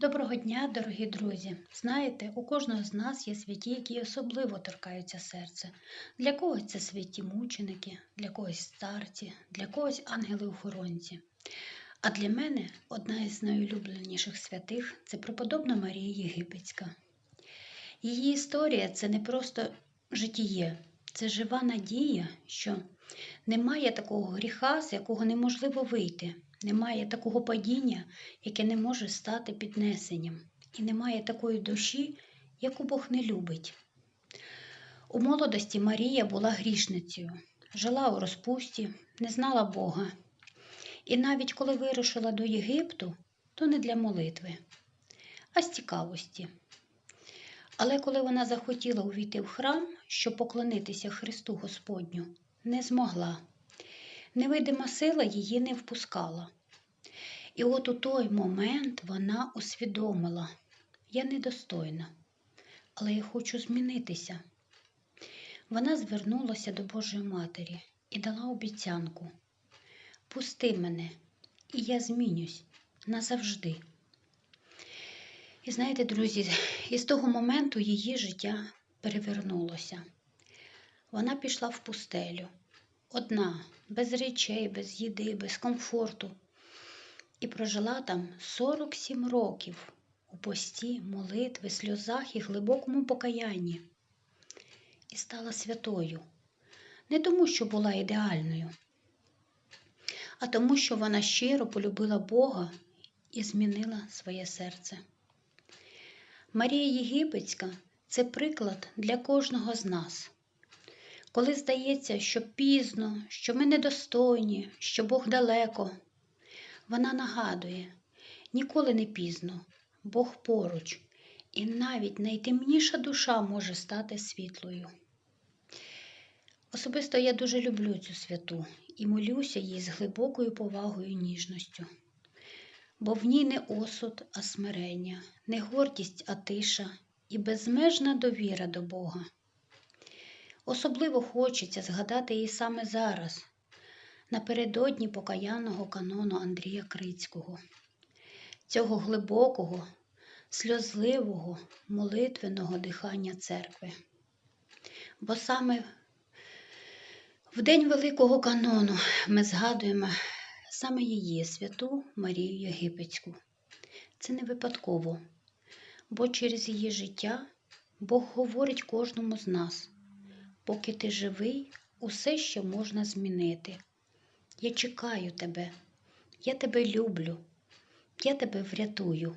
Доброго дня, дорогі друзі! Знаєте, у кожного з нас є святі, які особливо торкаються серця. Для когось це святі мученики, для когось старці, для когось ангели-охоронці. А для мене одна із найулюбленіших святих це преподобна Марія Єгипетська. Її історія це не просто житіє, це жива надія, що немає такого гріха, з якого неможливо вийти. Немає такого падіння, яке не може стати піднесенням, і немає такої душі, яку Бог не любить. У молодості Марія була грішницею, жила у розпусті, не знала Бога. І навіть коли вирушила до Єгипту, то не для молитви, а з цікавості. Але коли вона захотіла увійти в храм, щоб поклонитися Христу Господню, не змогла. Невидима сила її не впускала. І от у той момент вона усвідомила, я недостойна, але я хочу змінитися. Вона звернулася до Божої Матері і дала обіцянку: Пусти мене, і я змінюсь назавжди. І знаєте, друзі, із того моменту її життя перевернулося. Вона пішла в пустелю, одна, без речей, без їди, без комфорту. І прожила там 47 років у пості, молитви, сльозах і глибокому покаянні. І стала святою. Не тому, що була ідеальною, а тому, що вона щиро полюбила Бога і змінила своє серце. Марія Єгипетська це приклад для кожного з нас. Коли здається, що пізно, що ми недостойні, що Бог далеко, вона нагадує ніколи не пізно, Бог поруч, і навіть найтемніша душа може стати світлою. Особисто я дуже люблю цю святу і молюся їй з глибокою повагою і ніжністю, бо в ній не осуд, а смирення, не гордість, а тиша і безмежна довіра до Бога. Особливо хочеться згадати її саме зараз, напередодні покаянного канону Андрія Крицького, цього глибокого, сльозливого, молитвеного дихання церкви. Бо саме в день Великого канону ми згадуємо саме її святу Марію Єгипетську. Це не випадково, бо через її життя Бог говорить кожному з нас. Поки ти живий, усе ще можна змінити. Я чекаю тебе, я тебе люблю, я тебе врятую.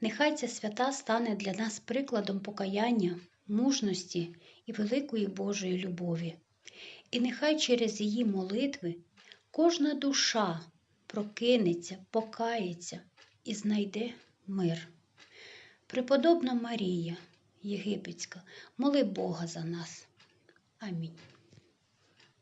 Нехай ця свята стане для нас прикладом покаяння, мужності і великої Божої любові. І нехай через її молитви кожна душа прокинеться, покається і знайде мир. Преподобна Марія Єгипетська, моли Бога за нас. Амінь.